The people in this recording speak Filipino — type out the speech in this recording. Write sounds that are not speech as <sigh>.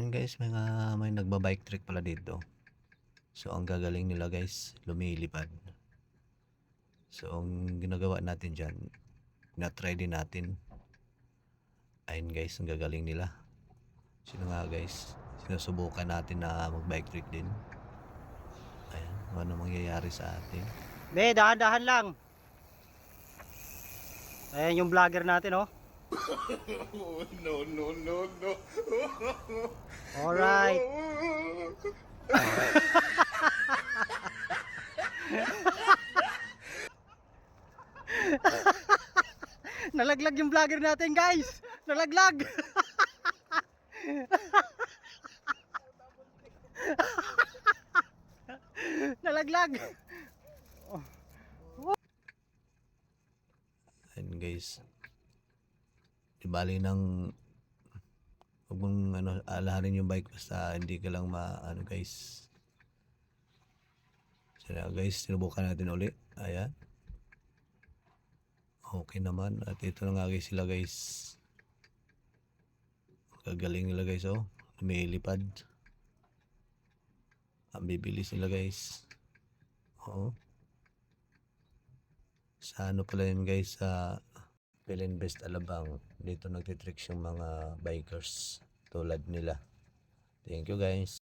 Ayan guys, may, nga, may nagbabike trick pala dito. So, ang gagaling nila guys, lumilipad. So, ang ginagawa natin dyan, na-try din natin. Ayun guys, ang gagaling nila. Sino nga guys, sinusubukan natin na mag-bike trick din. Ayan, ano mangyayari sa atin. Be, dahan-dahan lang. Ayan yung vlogger natin, oh. No, no, no, no. Alright. <laughs> Nalaglag yung vlogger natin, guys. Nalaglag. <laughs> Nalaglag. Ayun guys. Di bali nang huwag mong ano, alahanin yung bike basta hindi ka lang ma ano guys. Sila guys, sinubukan natin uli. Ayan. Okay naman. At ito na nga guys sila guys. Gagaling nila guys oh. Lumilipad. Ang bibilis nila guys. Oo. Sa ano pala yun guys sa Best Alabang. Dito nagtitricks yung mga bikers tulad nila. Thank you guys.